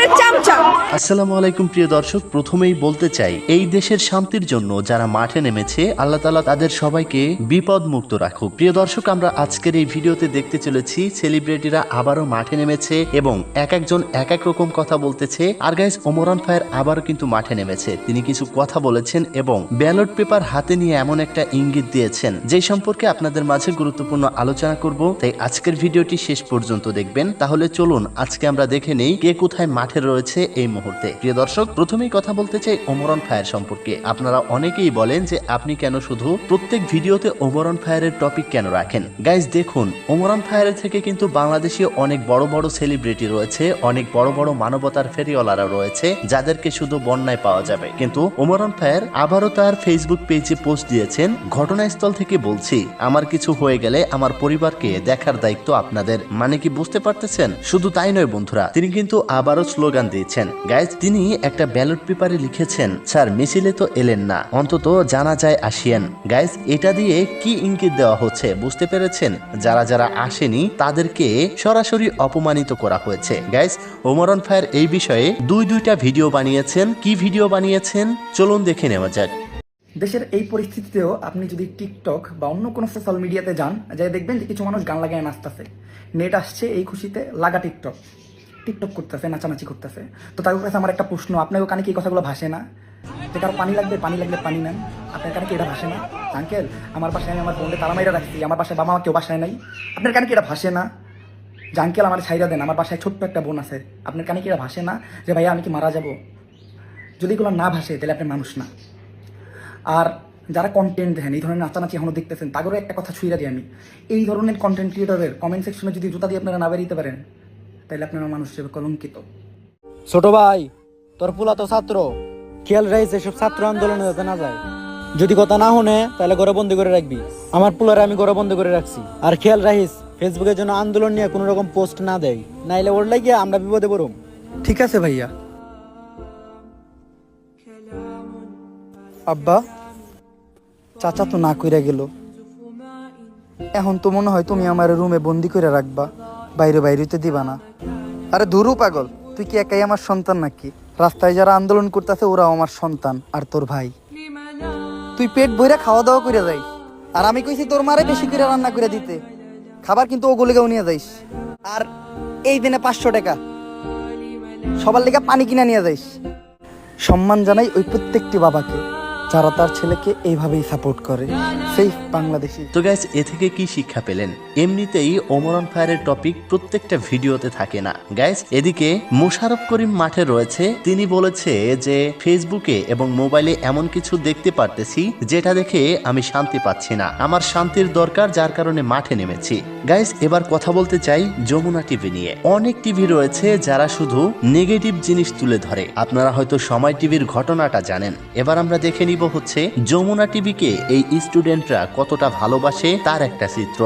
ফায়ারের চামচা আসসালামু আলাইকুম প্রিয় দর্শক, প্রথমেই বলতে চাই, এই দেশের শান্তির জন্য যারা মাঠে নেমেছে, আল্লাহ তালা তাদের সবাইকে বিপদ মুক্ত রাখুক। প্রিয় দর্শক, আমরা আজকের এই ভিডিওতে দেখতে চলেছি সেলিব্রিটিরা আবারও মাঠে নেমেছে এবং এক একজন এক এক রকম কথা বলতেছে। আর গাইজ ওমরান ফায়ার আবারও কিন্তু মাঠে নেমেছে। তিনি কিছু কথা বলেছেন এবং ব্যালট পেপার হাতে নিয়ে এমন একটা ইঙ্গিত দিয়েছেন, যে সম্পর্কে আপনাদের মাঝে গুরুত্বপূর্ণ আলোচনা করব। তাই আজকের ভিডিওটি শেষ পর্যন্ত দেখবেন। তাহলে চলুন, আজকে আমরা দেখে নেই কে কোথায় মাঠে রয়েছে এই মুহূর্তে। প্রিয় দর্শক, প্রথমেই কথা বলতে চাই ওমরন ফায়ার সম্পর্কে। আপনারা অনেকেই বলেন যে আপনি কেন শুধু প্রত্যেক ভিডিওতে ওমরন ফায়ারের টপিক কেন রাখেন? গাইজ দেখুন, ওমরন ফায়ারের থেকে কিন্তু বাংলাদেশে অনেক বড় বড় সেলিব্রিটি রয়েছে, অনেক বড় বড় মানবতার ফেরিওয়ালারা রয়েছে, যাদেরকে শুধু বন্যায় পাওয়া যাবে। কিন্তু ওমরন ফায়ার আবারও তার ফেসবুক পেজে পোস্ট দিয়েছেন। ঘটনাস্থল থেকে বলছি, আমার কিছু হয়ে গেলে আমার পরিবারকে দেখার দায়িত্ব আপনাদের। মানে কি বুঝতে পারতেছেন? শুধু তাই নয় বন্ধুরা, তিনি কিন্তু আবারও স্লোগান দিয়েছেন। গাইজ তিনি একটা ব্যালট পেপারে লিখেছেন, স্যার, মিছিলে তো এলেন না, অন্তত জানা যায় আসিয়েন। গাইজ এটা দিয়ে কি ইঙ্গিত দেওয়া হচ্ছে বুঝতে পেরেছেন? যারা যারা আসেনি, তাদেরকে সরাসরি অপমানিত করা হয়েছে। গাইজ ওমরন ফায়ার এই বিষয়ে দুই দুইটা ভিডিও বানিয়েছেন। কি ভিডিও বানিয়েছেন? চলুন দেখে নেওয়া যাক। দেশের এই পরিস্থিতিতেও আপনি যদি টিকটক বা অন্য কোনো সোশ্যাল মিডিয়াতে যান, যাই দেখবেন যে কিছু মানুষ গান লাগায় নাচতেছে। নেট আসছে এই খুশিতে, লাগা টিকটক টিকটক করতেছে, নাচানাচি করতেছে। তো তার কাছে আমার একটা প্রশ্ন, আপনার কানে কি কথাগুলো ভাসে না? যে কারও পানি লাগবে, পানি লাগলে পানি নেন। আপনার কানে কি এটা ভাসে না? আঙ্কেল, আমার বাসায় আমি আমার বোনকে তালা মাইরা রাখছি, আমার বাসায় বাবা মা কেউ বাসায় নাই। আপনার কানে কি এটা ভাসে না? যে আঙ্কেল আমার ছাইরা দেন, আমার বাসায় ছোট্ট একটা বোন আছে, আপনার কানে কি এটা ভাসে না? যে ভাইয়া, আমি কি মারা যাব? যদি এগুলো না ভাসে, তাহলে আপনি মানুষ না। আর যারা কন্টেন্ট দেখেন এই ধরনের নাচানাচি এখনও দেখতেছেন, তাদেরও একটা কথা ছুঁড়ে দিই আমি। এই ধরনের কন্টেন্ট ক্রিয়েটরের কমেন্ট সেকশনে যদি জুতা দিয়ে আপনারা না বেরিয়ে পারেন তাহলে আপনারা মানুষ হিসেবে কলঙ্কিত। ছোট ভাই তোর পোলা তো ছাত্র। খেয়াল রাইছে সব ছাত্র আন্দোলনে যাতে না যায়। যদি কথা না শুনে তাহলে ঘরে বন্দি করে রাখবি। আমার পোলারে আমি ঘরে বন্দি করে রাখছি। আর খেয়াল রাখিস ফেসবুকের জন্য আন্দোলন নিয়ে কোনো রকম পোস্ট না দেয়। নাইলে ওর লাগিয়ে আমরা বিপদে পড়ুম। ঠিক আছে ভাইয়া। আব্বা চাচা তো না কইরা গেল। এখন তো মনে হয় তুমি আমার রুমে বন্দি করে রাখবা। বাইরে বাইরেতে দিবা না। আরে ধুরু পাগল, তুই কি একাই আমার সন্তান নাকি? রাস্তায় যারা আন্দোলন করতেছে ওরাও আমার সন্তান, আর তোর ভাই। তুই পেট ভরে খাওয়া দাওয়া করে যাই। আর আমি কইছি তোর মারে বেশি করে রান্না করে দিতে। খাবার কিন্তু ওগুলিকেও নিয়ে যাইস। আর এই দিনে পাঁচশো টাকা। সবার লেগে পানি কিনে নিয়ে যাইস। সম্মান জানাই ওই প্রত্যেকটি বাবাকে। যারা তার ছেলেকে এইভাবেই সাপোর্ট করে। সেই বাংলাদেশি তো গাইজ এ থেকে কি শিক্ষা পেলেন? এমনিতেই ওমরন ফায়ারের টপিক প্রত্যেকটা ভিডিওতে থাকে না। গাইজ এদিকে মোশারফ করিম মাঠে রয়েছে। তিনি বলেছে যে ফেসবুকে এবং মোবাইলে এমন কিছু দেখতে পারতেছি, যেটা দেখে আমি শান্তি পাচ্ছি না। আমার শান্তির দরকার, যার কারণে মাঠে নেমেছি। গাইস এবার কথা বলতে চাই যমুনা টিভি নিয়ে। অনেক টিভি রয়েছে যারা শুধু নেগেটিভ জিনিস তুলে ধরে। আপনারা হয়তো সময় টিভির ঘটনাটা জানেন। এবার আমরা দেখে নিব হচ্ছে যমুনা টিভিকে এই স্টুডেন্টরা কতটা ভালোবাসে তার একটা চিত্র।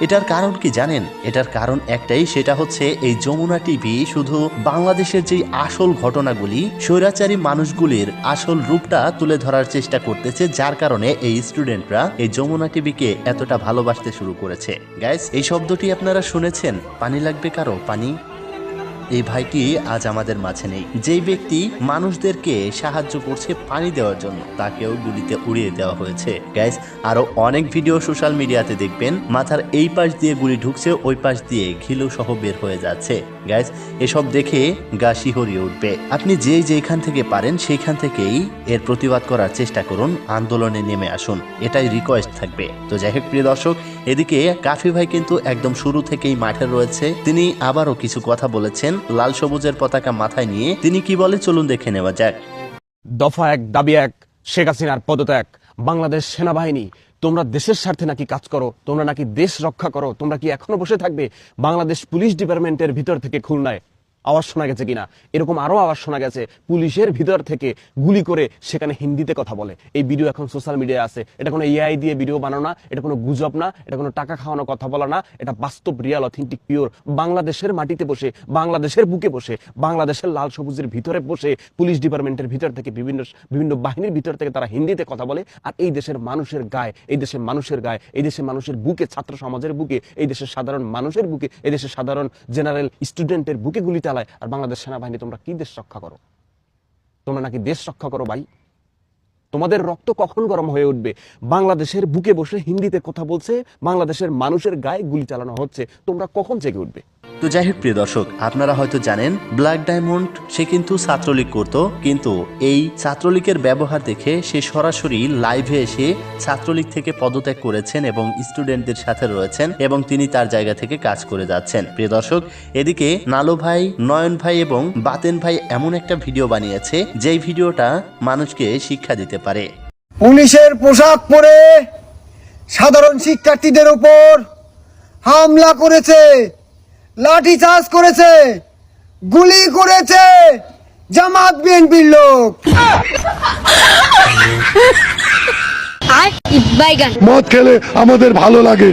এটার কারণ কি জানেন? এটার কারণ একটাই, সেটা হচ্ছে এই যমুনা টিভি শুধু বাংলাদেশের যে আসল ঘটনাগুলি, স্বৈরাচারী মানুষগুলির আসল রূপটা তুলে ধরার চেষ্টা করতেছে, যার কারণে এই স্টুডেন্টরা এই যমুনা টিভিকে এতটা ভালোবাসতে শুরু করেছে। গ্যাস এই শব্দটি আপনারা শুনেছেন? পানি লাগবে কারও? পানি? এই ভাইটি আজ আমাদের মাঝে নেই? যেই ব্যক্তি মানুষদেরকে সাহায্য করছে পানি দেওয়ার জন্য, তাকেও গুলিতে উড়িয়ে দেওয়া হয়েছে। গ্যাস আরও অনেক ভিডিও সোশ্যাল মিডিয়াতে দেখবেন, মাথার এই পাশ দিয়ে গুলি ঢুকছে, ওই পাশ দিয়ে ঘিলু সহ বের হয়ে যাচ্ছে। গ্যাস এসব দেখে গা শিহরিয়ে উঠবে। আপনি যে যেখান থেকে পারেন সেইখান থেকেই এর প্রতিবাদ করার চেষ্টা করুন, আন্দোলনে নেমে আসুন। এটাই রিকোয়েস্ট থাকবে। তো যাই হোক, প্রিয় দর্শক, এদিকে কাফি ভাই কিন্তু একদম শুরু থেকেই মাঠে রয়েছে। তিনি আবারও কিছু কথা বলেছেন। লাল সবুজের পতাকা মাথায় নিয়ে তিনি কি বলে চলুন দেখে নেওয়া যাক। দফা এক, দাবি এক, শেখ হাসিনার পদত্যাগ। বাংলাদেশ সেনাবাহিনী, তোমরা দেশের স্বার্থে নাকি কাজ করো? তোমরা নাকি দেশ রক্ষা করো? তোমরা কি এখনও বসে থাকবে? বাংলাদেশ পুলিশ ডিপার্টমেন্টের ভিতর থেকে খুলনায়। আওয়াজ শোনা গেছে কিনা? এরকম আরও আওয়াজ শোনা গেছে। পুলিশের ভিতর থেকে গুলি করে সেখানে হিন্দিতে কথা বলে। এই ভিডিও এখন সোশ্যাল মিডিয়ায় আছে। এটা কোনো এআই দিয়ে ভিডিও বানানো না, এটা কোনো গুজব না, এটা কোনো টাকা খাওয়ানো কথা বলা না, এটা বাস্তব রিয়াল অথেন্টিক পিওর বাংলাদেশের মাটিতে বসে, বাংলাদেশের বুকে বসে, বাংলাদেশের লাল সবুজের ভিতরে বসে পুলিশ ডিপার্টমেন্টের ভিতর থেকে বিভিন্ন বিভিন্ন বাহিনীর ভিতর থেকে তারা হিন্দিতে কথা বলে। আর এই দেশের মানুষের গায়ে, এই দেশের মানুষের গায়ে, এই দেশের মানুষের বুকে, ছাত্র সমাজের বুকে, এই দেশের সাধারণ মানুষের বুকে, এই দেশের সাধারণ জেনারেল স্টুডেন্টের বুকে গুলি চালায়, আর বাংলাদেশ সেনাবাহিনী তোমরা কি দেশ রক্ষা করো? তোমরা নাকি দেশ রক্ষা করো ভাই? তোমাদের রক্ত কখন গরম হয়ে উঠবে? বাংলাদেশের বুকে বসে হিন্দিতে কথা বলছে, বাংলাদেশের মানুষের গায়ে গুলি চালানো হচ্ছে, তোমরা কখন জেগে উঠবে? তো যাই হোক, প্রিয় দর্শক, আপনারা হয়তো জানেন ব্ল্যাক ডায়মন্ড সে কিন্তু ছাত্রলীগ করত, কিন্তু এই ছাত্রলীগের ব্যবহার দেখে সে সরাসরি লাইভে এসে ছাত্রলীগ থেকে পদত্যাগ করেছেন এবং স্টুডেন্টদের সাথে রয়েছেন এবং তিনি তার জায়গা থেকে কাজ করে যাচ্ছেন। প্রিয় দর্শক, এদিকে নালো ভাই, নয়ন ভাই এবং বাতেন ভাই এমন একটা ভিডিও বানিয়েছে, যেই ভিডিওটা মানুষকে শিক্ষা দিতে পারে। পুলিশের পোশাক পরে সাধারণ শিক্ষার্থীদের উপর হামলা করেছে। লাঠি চার্জ করেছে গুলি করেছে জামাত বিএনপির লোক। মদ খেলে আমাদের ভালো লাগে।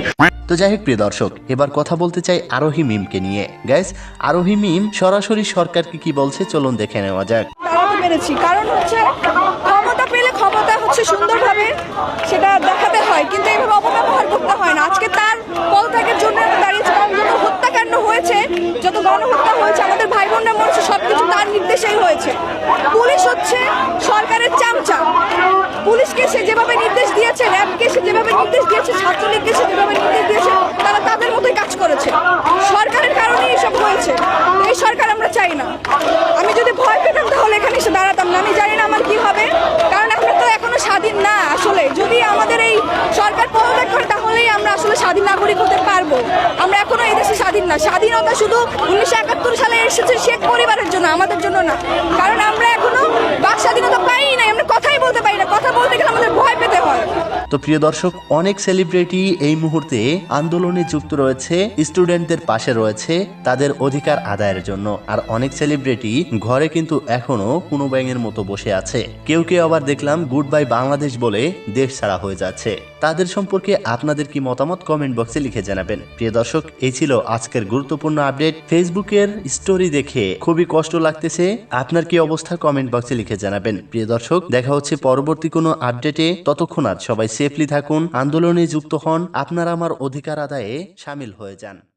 তো যাই হোক প্রিয় দর্শক এবার কথা বলতে চাই আরোহী মিমকে নিয়ে। গ্যাস আরোহী মিম সরাসরি সরকারকে কি বলছে চলুন দেখে নেওয়া যাক। পেরেছি। কারণ হচ্ছে ক্ষমতা পেলে ক্ষমতা হচ্ছে সুন্দরভাবে সেটা দেখাতে হয় কিন্তু এইভাবে অপব্যবহার করতে হয় না। আজকে তার পদত্যাগের জন্য আমরা দাঁড়িয়েছি কারণ যত হত্যাকাণ্ড হয়েছে, যত গণহত্যা হয়েছে, আমাদের ভাই বোনরা মরছে, সবকিছু তার নির্দেশেই হয়েছে। পুলিশ হচ্ছে সরকারের চামচা। পুলিশকে সে যেভাবে নির্দেশ দিয়েছে, র্যাবকে সে যেভাবে নির্দেশ দিয়েছে, ছাত্রলীগকে সে যেভাবে নির্দেশ দিয়েছে, তারা তাদের মতোই কাজ করেছে। সরকারের কারণেই এসব হয়েছে। এই সরকার আমরা চাই না। আমি যদি ভয় পেতাম তাহলে এখানে এসে দাঁড়াতাম না। আমি জানি না আমার কি হবে, কারণ আমরা তো স্বাধীন না আসলে। যদি আমাদের এই সরকার পদত্যাগ করে, তাহলেই আমরা আসলে স্বাধীন নাগরিক হতে পারব। আমরা এখনও এই দেশে স্বাধীন না। স্বাধীনতা শুধু উনিশশো একাত্তর সালে এসেছে শেখ পরিবারের জন্য, আমাদের জন্য না। কারণ আমরা এখনও বাক স্বাধীনতা পাই না আমরা কথাই বলতে পারি না। কথা বলতে গেলে আমাদের ভয় পেতে হয়। তো প্রিয় দর্শক, অনেক সেলিব্রিটি এই মুহূর্তে আন্দোলনে যুক্ত রয়েছে স্টুডেন্টদের পাশে রয়েছে, তাদের অধিকার আদায়ের জন্য। আর অনেক সেলিব্রিটি ঘরে কিন্তু এখনও কোনো ব্যাঙের মতো বসে আছে। কেউ কেউ আবার দেখলাম, গুড বাই বাংলাদেশ বলে দেশ ছাড়া হয়ে যাচ্ছে। তাদের সম্পর্কে আপনাদের কি মতামত কমেন্ট বক্সে লিখে জানাবেন। প্রিয় দর্শক, এই ছিল আজকের গুরুত্বপূর্ণ আপডেট। ফেসবুকের স্টোরি দেখে খুবই কষ্ট লাগতেছে। আপনার কি অবস্থা কমেন্ট বক্সে লিখে জানাবেন। প্রিয় দর্শক, দেখা হচ্ছে পরবর্তী কোনো আপডেটে। ততক্ষণ আর সবাই সেফলি থাকুন, আন্দোলনে যুক্ত হন। আপনারা আমার অধিকার আদায়ে সামিল হয়ে যান।